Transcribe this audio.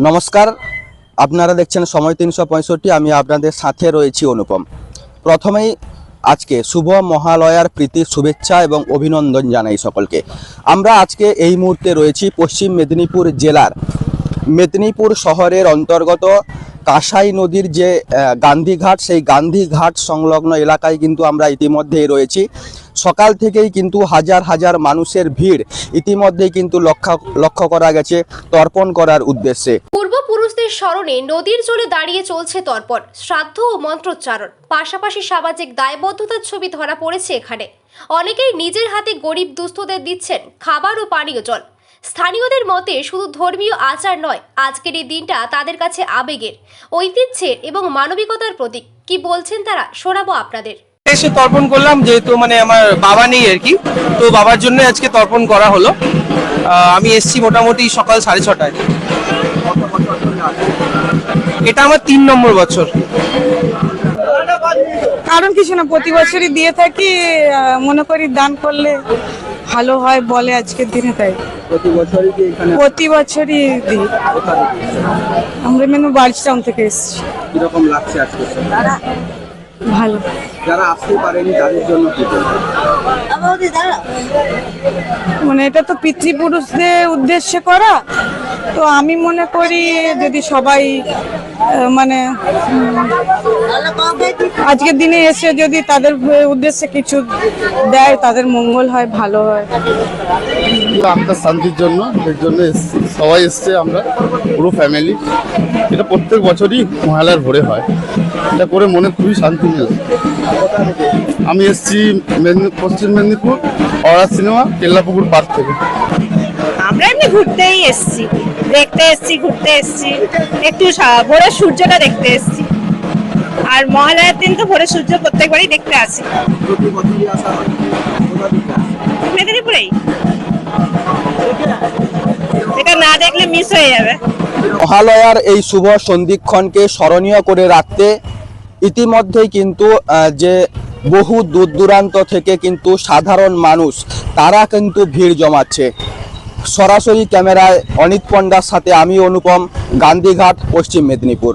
নমস্কার। আপনারা দেখছেন সময় তিনশো পঁয়ষট্টি, আমি আপনাদের সাথে রয়েছি অনুপম। প্রথমেই আজকে শুভ মহালয়ার প্রীতি, শুভেচ্ছা এবং অভিনন্দন জানাই সকলকে। আমরা আজকে এই মুহূর্তে রয়েছি পশ্চিম মেদিনীপুর জেলার। মেদিনীপুর শহরের অন্তর্গত কাঁসাই নদীর যে গান্ধীঘাট সেই গান্ধীঘাট সংলগ্ন এলাকায় কিন্তু আমরা ইতিমধ্যেই রয়েছি। সকাল থেকেই কিন্তু হাজার হাজার মানুষের ভিড় ইতিমধ্যেই কিন্তু লক্ষ্য লক্ষ্য করা গেছে, তর্পণ করার উদ্দেশ্যে। পূর্বপুরুষদের স্মরণে নদীর জলে দাঁড়িয়ে চলছে তর্পণ, শ্রাদ্ধ ও মন্ত্রোচ্চারণ। পাশাপাশি সামাজিক দায়বদ্ধতার ছবি ধরা পড়েছে এখানে। অনেকেই নিজের হাতে গরিব দুস্থদের দিচ্ছেন খাবার ও পানীয় জল। স্থানীয়দের মতে শুধু ধর্মীয় আচার নয় আজকের এই দিনটা তাদের কাছে আবেগের ঐতিহ্যের এবং মানবিকতার প্রতীক। কি বলছেন তারা? শোনাবো আপনাদের। এসে তর্পণ করলাম যেহেতু মানে আমার বাবা নেই আর কি তো বাবার জন্য আজকে তর্পণ করা হলো। আমি এসছি মোটামুটি সকাল সাড়ে ছটায়। এটা আমার তিন নম্বর বছর। কারণ কিছু না প্রতি বছরই দিয়ে থাকি মনে করি দান করলে ভালো হয় বলে আজকের দিনে তাই। প্রতি বছরই কি এখানে প্রতি বছরই দিই। আমরা মেনু বার্চটাউন থেকে এসেছি। কীরকম লাগছে আজকে? ভালো। যারা আসতে পারেনি তাদের জন্য কি বলবেন? মানে এটা তো পিতৃপুরুষদের উদ্দেশ্যে করা। তো আমি মনে করি যদি সবাই মানে আজকের দিনে এসে যদি তাদের উদ্দেশ্যে কিছু দেয় তাদের মঙ্গল হয় ভালো হয়। আত্মার শান্তির জন্য এর জন্য এসছি। সবাই এসছে আমরা, পুরো ফ্যামিলি এটা প্রত্যেক বছরই মহালয়ার ভোরে হয়। এটা করে মনে খুবই শান্তি মিলে আমি এসছি পশ্চিম মেদিনীপুর অরা সিনেমা কেল্লাপুকুর পার্ক থেকে। আমরা এমনি ঘুরতেই এসেছি। দেখতে এসেছি, ঘুরতে এসেছি। একটু ভোরের সূর্যটা দেখতে এসেছি। আর মহালয়ার দিন তো ভোরের সূর্য প্রত্যেকবারই দেখতে আসি। এটা না দেখলে মিস হয়ে যাবে। মহালয়ার এই শুভ সন্ধিক্ষণকে স্মরণীয় করে রাখতে ইতিমধ্যেই কিন্তু যে বহু দূর দূরান্ত থেকে কিন্তু সাধারণ মানুষ, তারা কিন্তু ভিড় জমাচ্ছে। সরাসরি ক্যামেরায় অনিত পণ্ডার সাথে আমি, অনুপম, গান্ধীঘাট, পশ্চিম মেদিনীপুর।